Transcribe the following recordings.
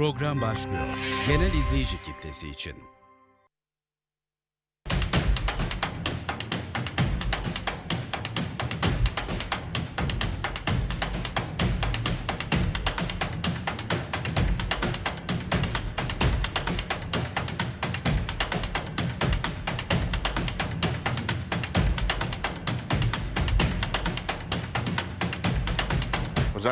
Program başlıyor. Genel izleyici kitlesi için.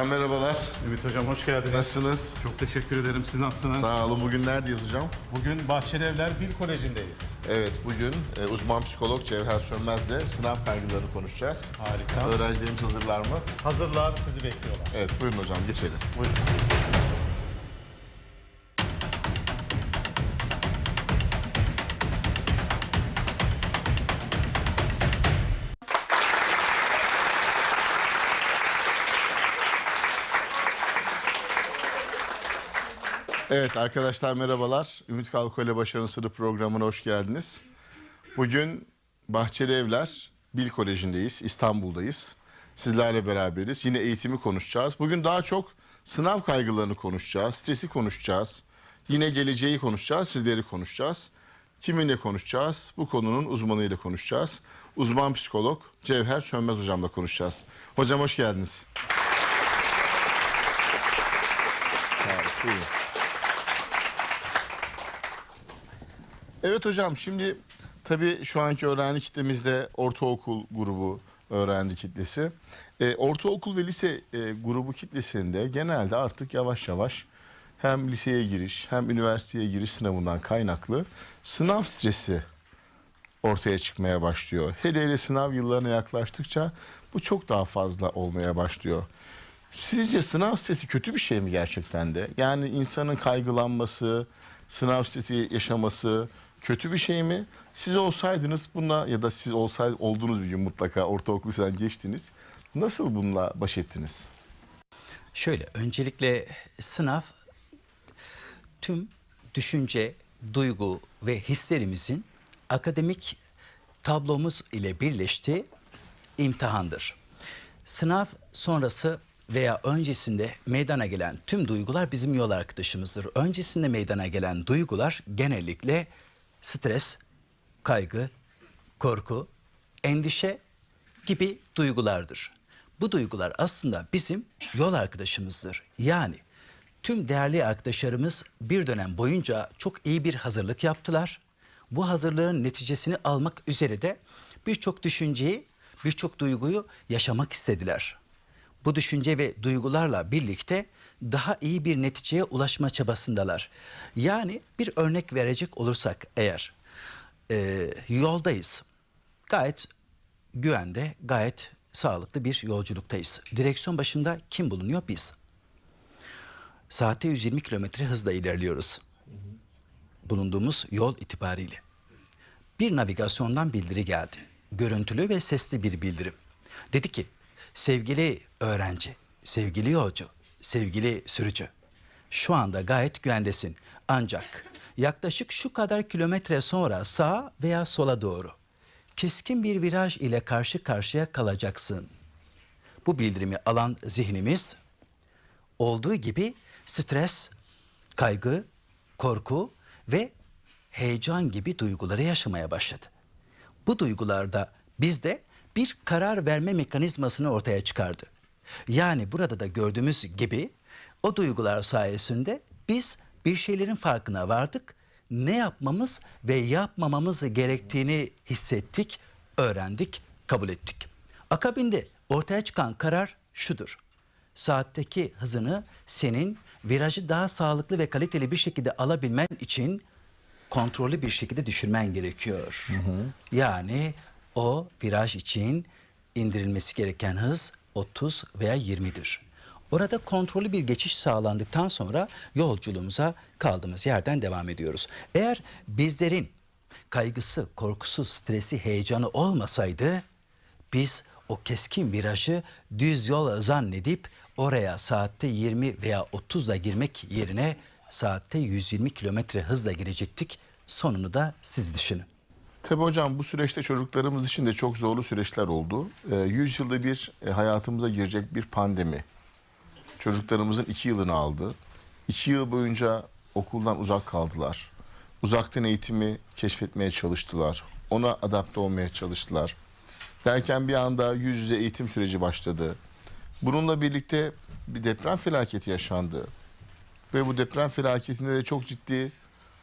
Hocam merhabalar. Ümit Hocam hoş geldiniz. Nasılsınız? Çok teşekkür ederim. Siz nasılsınız? Sağ olun. Bugün neredeyiz hocam? Bugün Bahçeli Evler Dil Koleji'ndeyiz. Evet, bugün e, uzman psikolog Cevher Sönmez'le sınav kaygılarını konuşacağız. Harika. Öğrencilerimiz hazırlar mı? Hazırlar sizi bekliyorlar. Evet, buyurun hocam geçelim. Buyurun. Evet arkadaşlar merhabalar. Ümit Kalko ile Sırrı programına hoş geldiniz. Bugün Bahçeli Evler Bil Koleji'ndeyiz, İstanbul'dayız. Sizlerle beraberiz. Yine eğitimi konuşacağız. Bugün daha çok sınav kaygılarını konuşacağız, stresi konuşacağız. Yine geleceği konuşacağız, sizleri konuşacağız. Kiminle konuşacağız? Bu konunun uzmanıyla konuşacağız. Uzman psikolog Cevher Sönmez hocamla konuşacağız. Hocam hoş geldiniz. Buyurun. Evet hocam şimdi tabii şu anki öğrenci kitlemizde ortaokul grubu öğrenci kitlesi. Ee, ortaokul ve lise e, grubu kitlesinde genelde artık yavaş yavaş hem liseye giriş hem üniversiteye giriş sınavından kaynaklı sınav stresi ortaya çıkmaya başlıyor. Hele hele sınav yıllarına yaklaştıkça bu çok daha fazla olmaya başlıyor. Sizce sınav stresi kötü bir şey mi gerçekten de? Yani insanın kaygılanması, sınav stresi yaşaması kötü bir şey mi? Siz olsaydınız buna ya da siz olsaydı olduğunuz bir gün mutlaka ortaokul liseden geçtiniz. Nasıl bununla baş ettiniz? Şöyle öncelikle sınav tüm düşünce, duygu ve hislerimizin akademik tablomuz ile birleştiği imtihandır. Sınav sonrası veya öncesinde meydana gelen tüm duygular bizim yol arkadaşımızdır. Öncesinde meydana gelen duygular genellikle stres, kaygı, korku, endişe gibi duygulardır. Bu duygular aslında bizim yol arkadaşımızdır. Yani tüm değerli arkadaşlarımız bir dönem boyunca çok iyi bir hazırlık yaptılar. Bu hazırlığın neticesini almak üzere de birçok düşünceyi, birçok duyguyu yaşamak istediler. Bu düşünce ve duygularla birlikte daha iyi bir neticeye ulaşma çabasındalar. Yani bir örnek verecek olursak eğer e, yoldayız. Gayet güvende, gayet sağlıklı bir yolculuktayız. Direksiyon başında kim bulunuyor? Biz. Saatte 120 kilometre hızla ilerliyoruz. Bulunduğumuz yol itibariyle. Bir navigasyondan bildiri geldi. Görüntülü ve sesli bir bildirim. Dedi ki, sevgili öğrenci, sevgili yolcu, sevgili sürücü. Şu anda gayet güvendesin. Ancak yaklaşık şu kadar kilometre sonra sağa veya sola doğru keskin bir viraj ile karşı karşıya kalacaksın. Bu bildirimi alan zihnimiz olduğu gibi stres, kaygı, korku ve heyecan gibi duyguları yaşamaya başladı. Bu duygularda bizde bir karar verme mekanizmasını ortaya çıkardı. Yani burada da gördüğümüz gibi o duygular sayesinde biz bir şeylerin farkına vardık. Ne yapmamız ve yapmamamız gerektiğini hissettik, öğrendik, kabul ettik. Akabinde ortaya çıkan karar şudur. Saatteki hızını senin virajı daha sağlıklı ve kaliteli bir şekilde alabilmen için kontrollü bir şekilde düşürmen gerekiyor. Yani o viraj için indirilmesi gereken hız 30 veya 20'dir. Orada kontrollü bir geçiş sağlandıktan sonra yolculuğumuza kaldığımız yerden devam ediyoruz. Eğer bizlerin kaygısı, korkusu, stresi, heyecanı olmasaydı biz o keskin virajı düz yol zannedip oraya saatte 20 veya 30'la girmek yerine saatte 120 kilometre hızla girecektik. Sonunu da siz düşünün. Tabii hocam bu süreçte çocuklarımız için de çok zorlu süreçler oldu. Ee, 100 yılda bir e, hayatımıza girecek bir pandemi. Çocuklarımızın iki yılını aldı. iki yıl boyunca okuldan uzak kaldılar. Uzaktan eğitimi keşfetmeye çalıştılar. Ona adapte olmaya çalıştılar. Derken bir anda yüz yüze eğitim süreci başladı. Bununla birlikte bir deprem felaketi yaşandı. Ve bu deprem felaketinde de çok ciddi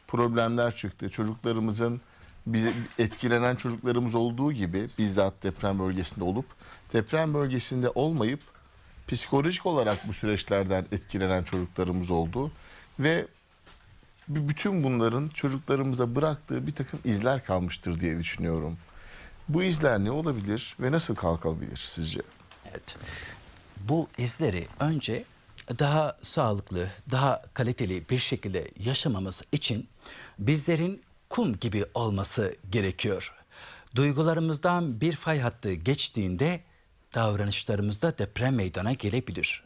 problemler çıktı. Çocuklarımızın bize etkilenen çocuklarımız olduğu gibi bizzat deprem bölgesinde olup deprem bölgesinde olmayıp psikolojik olarak bu süreçlerden etkilenen çocuklarımız oldu ve bütün bunların çocuklarımıza bıraktığı bir takım izler kalmıştır diye düşünüyorum. Bu izler ne olabilir ve nasıl kalkabilir sizce? Evet. Bu izleri önce daha sağlıklı, daha kaliteli bir şekilde yaşamamız için bizlerin kum gibi olması gerekiyor. Duygularımızdan bir fay hattı geçtiğinde davranışlarımızda deprem meydana gelebilir.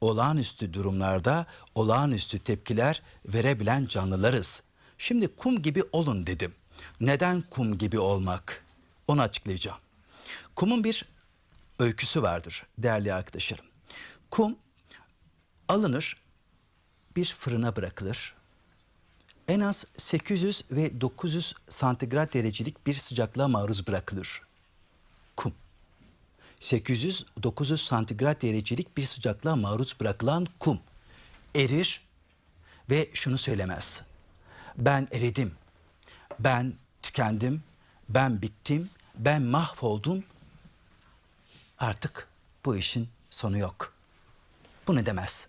Olağanüstü durumlarda olağanüstü tepkiler verebilen canlılarız. Şimdi kum gibi olun dedim. Neden kum gibi olmak? Onu açıklayacağım. Kumun bir öyküsü vardır değerli arkadaşlarım. Kum alınır, bir fırına bırakılır. En az 800 ve 900 santigrat derecelik bir sıcaklığa maruz bırakılır. Kum. 800-900 santigrat derecelik bir sıcaklığa maruz bırakılan kum erir ve şunu söylemez. Ben eridim, ben tükendim, ben bittim, ben mahvoldum, artık bu işin sonu yok. Bu ne demez.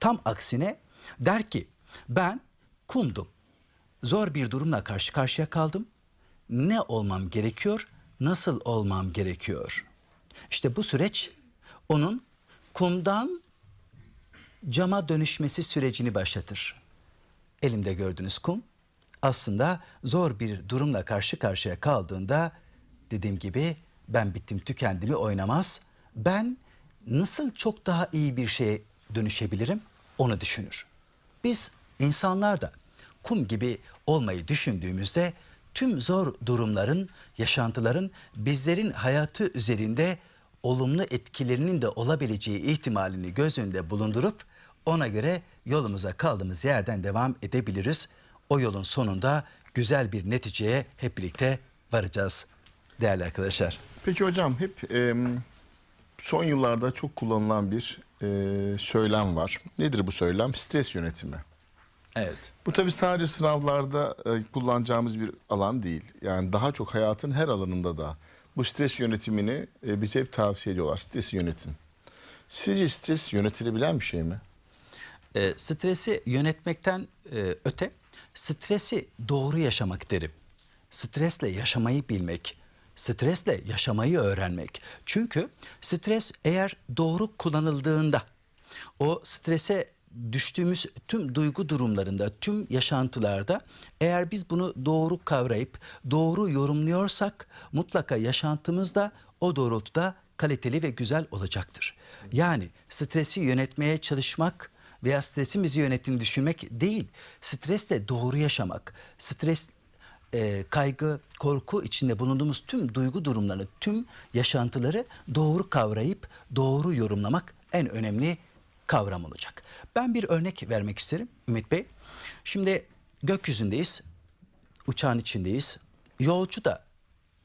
Tam aksine der ki ben kumdum. Zor bir durumla karşı karşıya kaldım. Ne olmam gerekiyor? Nasıl olmam gerekiyor? İşte bu süreç onun kumdan cama dönüşmesi sürecini başlatır. Elimde gördüğünüz kum aslında zor bir durumla karşı karşıya kaldığında dediğim gibi ben bittim tükendimi oynamaz. Ben nasıl çok daha iyi bir şeye dönüşebilirim onu düşünür. Biz insanlar da kum gibi olmayı düşündüğümüzde tüm zor durumların, yaşantıların bizlerin hayatı üzerinde olumlu etkilerinin de olabileceği ihtimalini göz önünde bulundurup ona göre yolumuza kaldığımız yerden devam edebiliriz. O yolun sonunda güzel bir neticeye hep birlikte varacağız değerli arkadaşlar. Peki hocam hep e, son yıllarda çok kullanılan bir e, söylem var. Nedir bu söylem? Stres yönetimi. Evet. Bu tabii sadece sınavlarda e, kullanacağımız bir alan değil. Yani daha çok hayatın her alanında da bu stres yönetimini e, bize hep tavsiye ediyorlar. Stresi yönetin. Sizce stres yönetilebilen bir şey mi? E, stresi yönetmekten e, öte stresi doğru yaşamak derim. Stresle yaşamayı bilmek, stresle yaşamayı öğrenmek. Çünkü stres eğer doğru kullanıldığında o strese düştüğümüz tüm duygu durumlarında, tüm yaşantılarda eğer biz bunu doğru kavrayıp doğru yorumluyorsak mutlaka yaşantımızda o doğrultuda kaliteli ve güzel olacaktır. Yani stresi yönetmeye çalışmak veya stresin bizi yönettiğini düşünmek değil. Stresle doğru yaşamak, stres e, kaygı, korku içinde bulunduğumuz tüm duygu durumlarını, tüm yaşantıları doğru kavrayıp doğru yorumlamak en önemli kavram olacak. Ben bir örnek vermek isterim Ümit Bey. Şimdi gökyüzündeyiz, uçağın içindeyiz. Yolcu da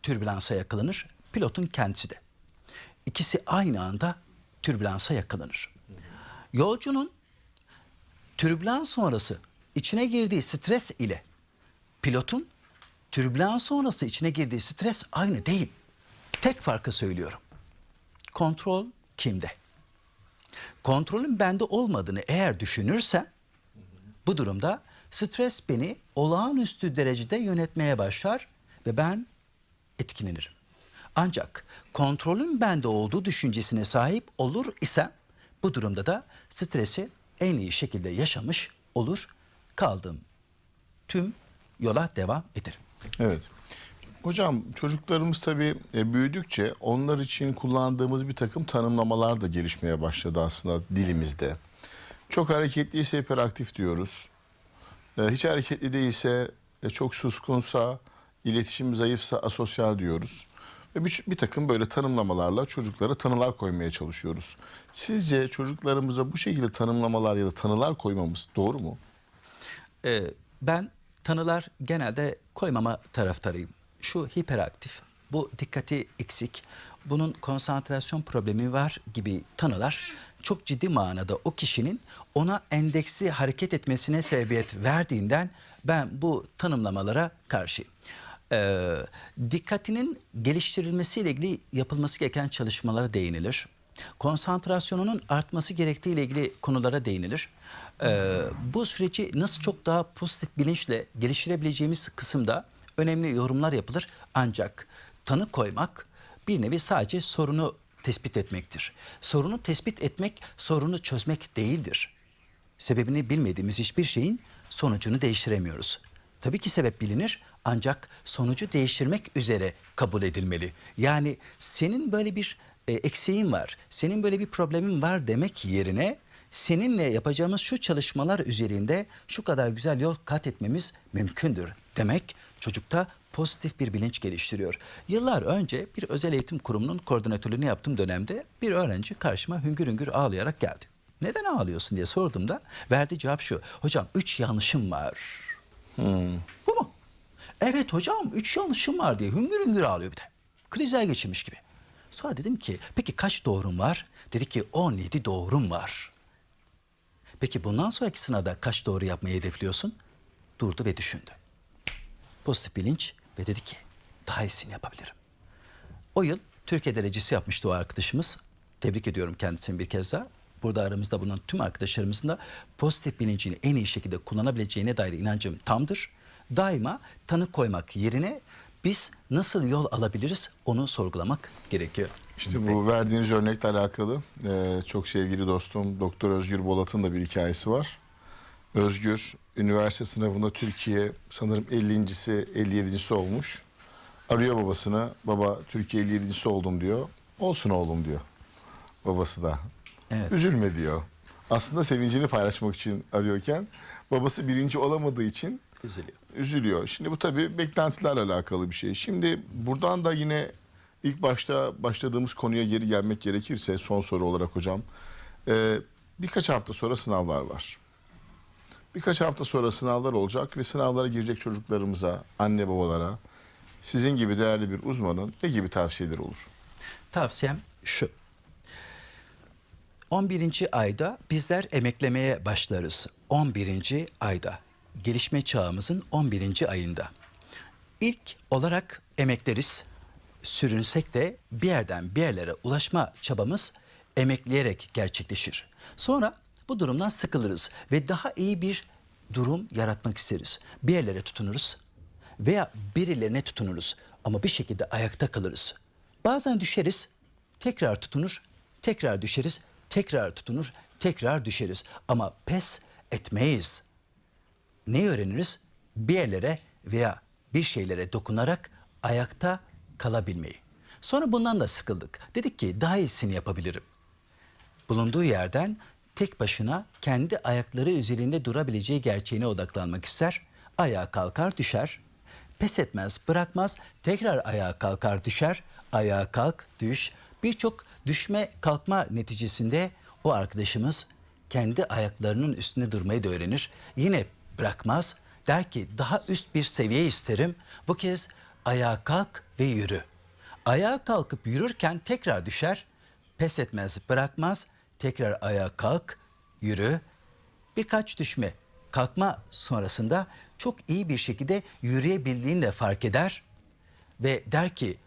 türbülansa yakalanır, pilotun kendisi de. İkisi aynı anda türbülansa yakalanır. Yolcunun türbülans sonrası içine girdiği stres ile pilotun türbülans sonrası içine girdiği stres aynı değil. Tek farkı söylüyorum. Kontrol kimde? Kontrolün bende olmadığını eğer düşünürsem bu durumda stres beni olağanüstü derecede yönetmeye başlar ve ben etkilenirim. Ancak kontrolün bende olduğu düşüncesine sahip olur isem bu durumda da stresi en iyi şekilde yaşamış olur. Kaldığım tüm yola devam ederim. Evet. Hocam çocuklarımız tabii e, büyüdükçe onlar için kullandığımız bir takım tanımlamalar da gelişmeye başladı aslında dilimizde. Çok hareketliyse hiperaktif diyoruz. E, hiç hareketli değilse, e, çok suskunsa, iletişim zayıfsa asosyal diyoruz. Ve bir, bir takım böyle tanımlamalarla çocuklara tanılar koymaya çalışıyoruz. Sizce çocuklarımıza bu şekilde tanımlamalar ya da tanılar koymamız doğru mu? Ee, ben tanılar genelde koymama taraftarıyım. Şu hiperaktif, bu dikkati eksik, bunun konsantrasyon problemi var gibi tanılar çok ciddi manada o kişinin ona endeksi hareket etmesine sebebiyet verdiğinden ben bu tanımlamalara karşıyım. Ee, dikkatinin geliştirilmesiyle ilgili yapılması gereken çalışmalara değinilir. Konsantrasyonunun artması gerektiği ile ilgili konulara değinilir. Ee, bu süreci nasıl çok daha pozitif bilinçle geliştirebileceğimiz kısımda önemli yorumlar yapılır. Ancak tanı koymak bir nevi sadece sorunu tespit etmektir. Sorunu tespit etmek sorunu çözmek değildir. Sebebini bilmediğimiz hiçbir şeyin sonucunu değiştiremiyoruz. Tabii ki sebep bilinir ancak sonucu değiştirmek üzere kabul edilmeli. Yani senin böyle bir e, eksiğin var, senin böyle bir problemin var demek yerine seninle yapacağımız şu çalışmalar üzerinde şu kadar güzel yol kat etmemiz mümkündür demek çocukta pozitif bir bilinç geliştiriyor. Yıllar önce bir özel eğitim kurumunun koordinatörlüğünü yaptığım dönemde bir öğrenci karşıma hüngür hüngür ağlayarak geldi. Neden ağlıyorsun diye sorduğumda verdiği cevap şu. Hocam üç yanlışım var. Bu mu? Evet hocam üç yanlışım var diye hüngür hüngür ağlıyor bir de. Krizler geçirmiş gibi. Sonra dedim ki peki kaç doğrum var? Dedi ki 17 doğrum var. Peki bundan sonraki sınavda kaç doğru yapmayı hedefliyorsun? Durdu ve düşündü. Pozitif bilinç ve dedi ki daha iyisini yapabilirim. O yıl Türkiye derecesi yapmıştı o arkadaşımız. Tebrik ediyorum kendisini bir kez daha. Burada aramızda bulunan tüm arkadaşlarımızın da pozitif bilincini en iyi şekilde kullanabileceğine dair inancım tamdır. Daima tanı koymak yerine biz nasıl yol alabiliriz onu sorgulamak gerekiyor. İşte bu verdiğiniz örnekle alakalı çok sevgili dostum Doktor Özgür Bolat'ın da bir hikayesi var. Özgür üniversite sınavında Türkiye sanırım 50.si 57.si olmuş. Arıyor babasını. Baba Türkiye 57.si oldum diyor. Olsun oğlum diyor. Babası da. Evet. Üzülme diyor. Aslında sevincini paylaşmak için arıyorken babası birinci olamadığı için Üzülüyor. üzülüyor. Şimdi bu tabii beklentilerle alakalı bir şey. Şimdi buradan da yine ilk başta başladığımız konuya geri gelmek gerekirse son soru olarak hocam. e, birkaç hafta sonra sınavlar var. Birkaç hafta sonra sınavlar olacak ve sınavlara girecek çocuklarımıza, anne babalara sizin gibi değerli bir uzmanın ne gibi tavsiyeleri olur? Tavsiyem şu. 11. ayda bizler emeklemeye başlarız. 11. ayda. Gelişme çağımızın 11. ayında. İlk olarak emekleriz. Sürünsek de bir yerden bir yerlere ulaşma çabamız emekleyerek gerçekleşir. Sonra bu durumdan sıkılırız ve daha iyi bir durum yaratmak isteriz. Bir yerlere tutunuruz veya birilerine tutunuruz ama bir şekilde ayakta kalırız. Bazen düşeriz, tekrar tutunur, tekrar düşeriz, tekrar tutunur, tekrar düşeriz ama pes etmeyiz. Ne öğreniriz? Bir yerlere veya bir şeylere dokunarak ayakta kalabilmeyi. Sonra bundan da sıkıldık. Dedik ki daha iyisini yapabilirim bulunduğu yerden tek başına kendi ayakları üzerinde durabileceği gerçeğine odaklanmak ister. Ayağa kalkar düşer. Pes etmez, bırakmaz. Tekrar ayağa kalkar düşer. Ayağa kalk, düş. Birçok düşme kalkma neticesinde o arkadaşımız kendi ayaklarının üstünde durmayı da öğrenir. Yine bırakmaz. Der ki daha üst bir seviye isterim. Bu kez ayağa kalk ve yürü. Ayağa kalkıp yürürken tekrar düşer. Pes etmez, bırakmaz. Tekrar ayağa kalk, yürü. Birkaç düşme, kalkma sonrasında çok iyi bir şekilde yürüyebildiğini de fark eder ve der ki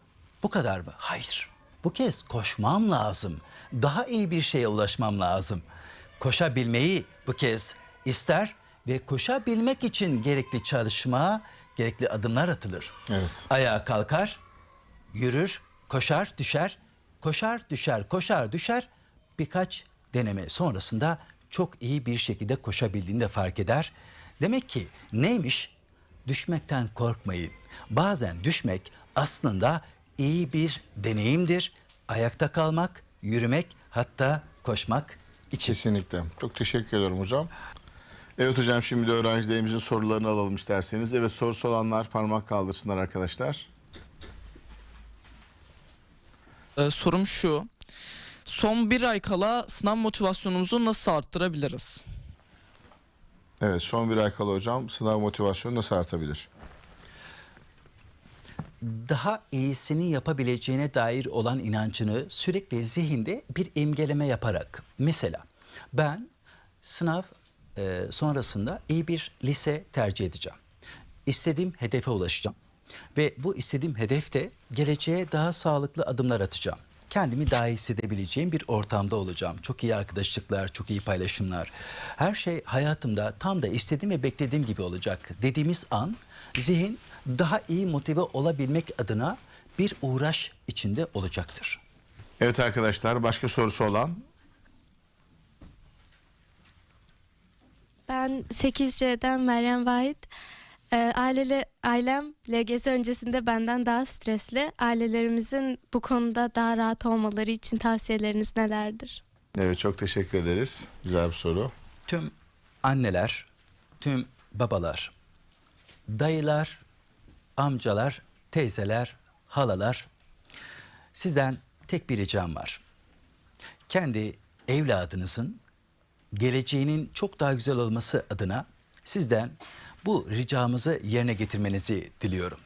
bu kadar mı? Hayır. Bu kez koşmam lazım. Daha iyi bir şeye ulaşmam lazım. Koşabilmeyi bu kez ister ve koşabilmek için gerekli çalışma, gerekli adımlar atılır. Evet. Ayağa kalkar, yürür, koşar, düşer, koşar, düşer, koşar, düşer. Birkaç deneme sonrasında çok iyi bir şekilde koşabildiğini de fark eder. Demek ki neymiş? Düşmekten korkmayın. Bazen düşmek aslında iyi bir deneyimdir. Ayakta kalmak, yürümek, hatta koşmak için. Kesinlikle. Çok teşekkür ederim hocam. Evet hocam şimdi de öğrencilerimizin sorularını alalım isterseniz. Evet sorusu olanlar parmak kaldırsınlar arkadaşlar. Ee, sorum şu. Son bir ay kala sınav motivasyonumuzu nasıl arttırabiliriz? Evet son bir ay kala hocam sınav motivasyonu nasıl artabilir? daha iyisini yapabileceğine dair olan inancını sürekli zihinde bir imgeleme yaparak. Mesela ben sınav e, sonrasında iyi bir lise tercih edeceğim. İstediğim hedefe ulaşacağım. Ve bu istediğim hedefte geleceğe daha sağlıklı adımlar atacağım. Kendimi daha iyi hissedebileceğim bir ortamda olacağım. Çok iyi arkadaşlıklar, çok iyi paylaşımlar. Her şey hayatımda tam da istediğim ve beklediğim gibi olacak dediğimiz an zihin daha iyi motive olabilmek adına bir uğraş içinde olacaktır. Evet arkadaşlar başka sorusu olan Ben 8C'den Meryem Vahit. Aileli, ailem LGS öncesinde benden daha stresli. Ailelerimizin bu konuda daha rahat olmaları için tavsiyeleriniz nelerdir? Evet çok teşekkür ederiz. Güzel bir soru. tüm anneler, tüm babalar, dayılar, amcalar, teyzeler, halalar sizden tek bir ricam var. Kendi evladınızın geleceğinin çok daha güzel olması adına sizden bu ricamızı yerine getirmenizi diliyorum.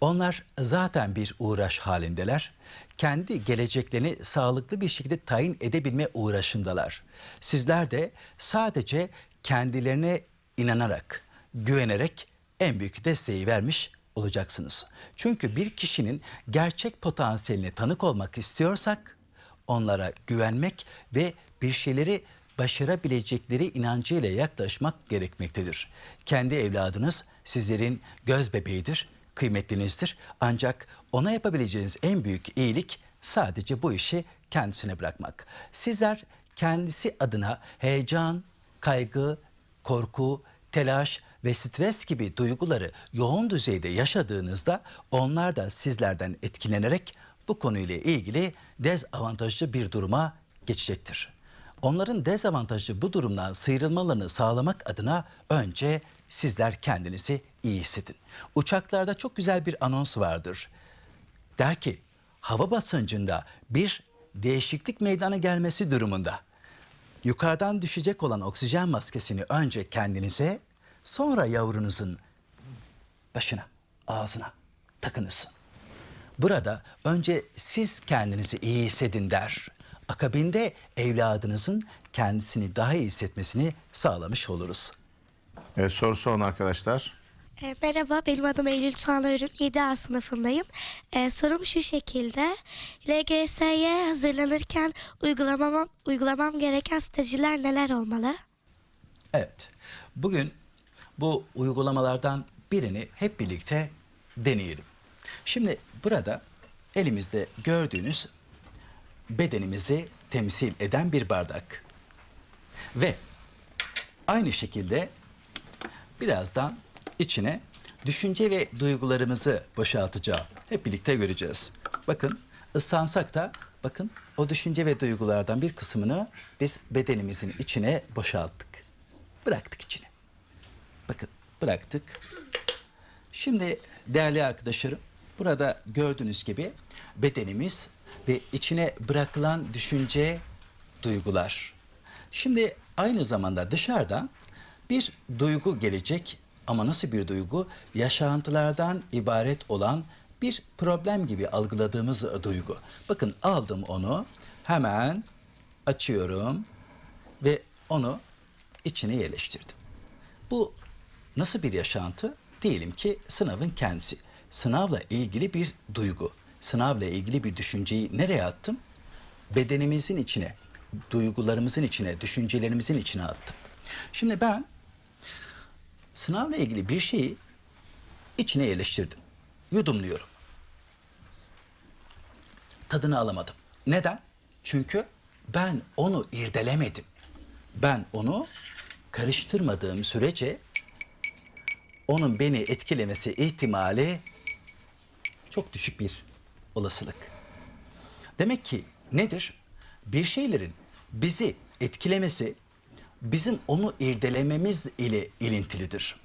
Onlar zaten bir uğraş halindeler. Kendi geleceklerini sağlıklı bir şekilde tayin edebilme uğraşındalar. Sizler de sadece kendilerine inanarak, güvenerek en büyük desteği vermiş olacaksınız. Çünkü bir kişinin gerçek potansiyeline tanık olmak istiyorsak onlara güvenmek ve bir şeyleri başarabilecekleri inancıyla yaklaşmak gerekmektedir. Kendi evladınız sizlerin göz bebeğidir, kıymetlinizdir. Ancak ona yapabileceğiniz en büyük iyilik sadece bu işi kendisine bırakmak. Sizler kendisi adına heyecan, kaygı, korku, telaş ve stres gibi duyguları yoğun düzeyde yaşadığınızda onlar da sizlerden etkilenerek bu konuyla ilgili dezavantajlı bir duruma geçecektir. Onların dezavantajlı bu durumdan sıyrılmalarını sağlamak adına önce sizler kendinizi iyi hissedin. Uçaklarda çok güzel bir anons vardır. Der ki hava basıncında bir değişiklik meydana gelmesi durumunda yukarıdan düşecek olan oksijen maskesini önce kendinize sonra yavrunuzun başına, ağzına takınız. Burada önce siz kendinizi iyi hissedin der. Akabinde evladınızın kendisini daha iyi hissetmesini sağlamış oluruz. Evet sorusu olan arkadaşlar. E, merhaba, benim adım Eylül Tuğan Örün, 7A sınıfındayım. E, sorum şu şekilde, LGS'ye hazırlanırken uygulamam, uygulamam gereken stratejiler neler olmalı? Evet. Bugün bu uygulamalardan birini hep birlikte deneyelim. Şimdi burada elimizde gördüğünüz bedenimizi temsil eden bir bardak. Ve aynı şekilde birazdan içine düşünce ve duygularımızı boşaltacağım. Hep birlikte göreceğiz. Bakın ıslansak da bakın o düşünce ve duygulardan bir kısmını biz bedenimizin içine boşalttık. Bıraktık içine. Bakın bıraktık. Şimdi değerli arkadaşlarım burada gördüğünüz gibi bedenimiz ve içine bırakılan düşünce, duygular. Şimdi aynı zamanda dışarıdan bir duygu gelecek ama nasıl bir duygu? Yaşantılardan ibaret olan bir problem gibi algıladığımız duygu. Bakın aldım onu hemen açıyorum ve onu içine yerleştirdim. Bu nasıl bir yaşantı? Diyelim ki sınavın kendisi. Sınavla ilgili bir duygu, sınavla ilgili bir düşünceyi nereye attım? Bedenimizin içine, duygularımızın içine, düşüncelerimizin içine attım. Şimdi ben sınavla ilgili bir şeyi içine yerleştirdim. Yudumluyorum. Tadını alamadım. Neden? Çünkü ben onu irdelemedim. Ben onu karıştırmadığım sürece onun beni etkilemesi ihtimali çok düşük bir olasılık. Demek ki nedir? Bir şeylerin bizi etkilemesi bizim onu irdelememiz ile ilintilidir.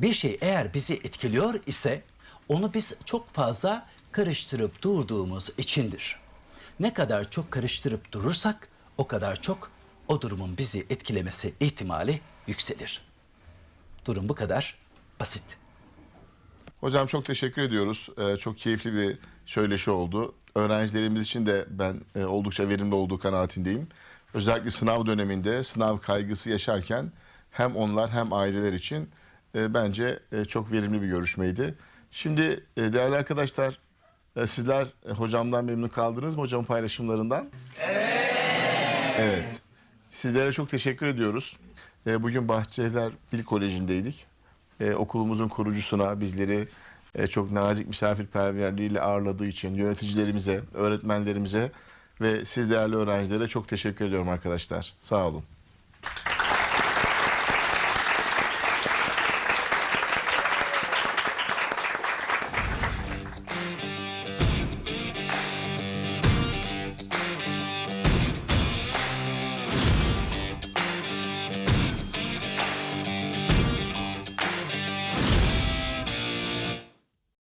Bir şey eğer bizi etkiliyor ise onu biz çok fazla karıştırıp durduğumuz içindir. Ne kadar çok karıştırıp durursak o kadar çok o durumun bizi etkilemesi ihtimali yükselir. Durum bu kadar basit. Hocam çok teşekkür ediyoruz. Ee, çok keyifli bir söyleşi oldu. Öğrencilerimiz için de ben e, oldukça verimli olduğu kanaatindeyim. Özellikle sınav döneminde sınav kaygısı yaşarken hem onlar hem aileler için e, bence e, çok verimli bir görüşmeydi. Şimdi değerli arkadaşlar sizler hocamdan memnun kaldınız mı hocamın paylaşımlarından? Evet. Sizlere çok teşekkür ediyoruz. Bugün Bahçeliler Dil Koleji'ndeydik. E, Okulumuzun kurucusuna bizleri e, çok nazik misafirperverliğiyle ağırladığı için yöneticilerimize, öğretmenlerimize ve siz değerli öğrencilere çok teşekkür ediyorum arkadaşlar. Sağ olun.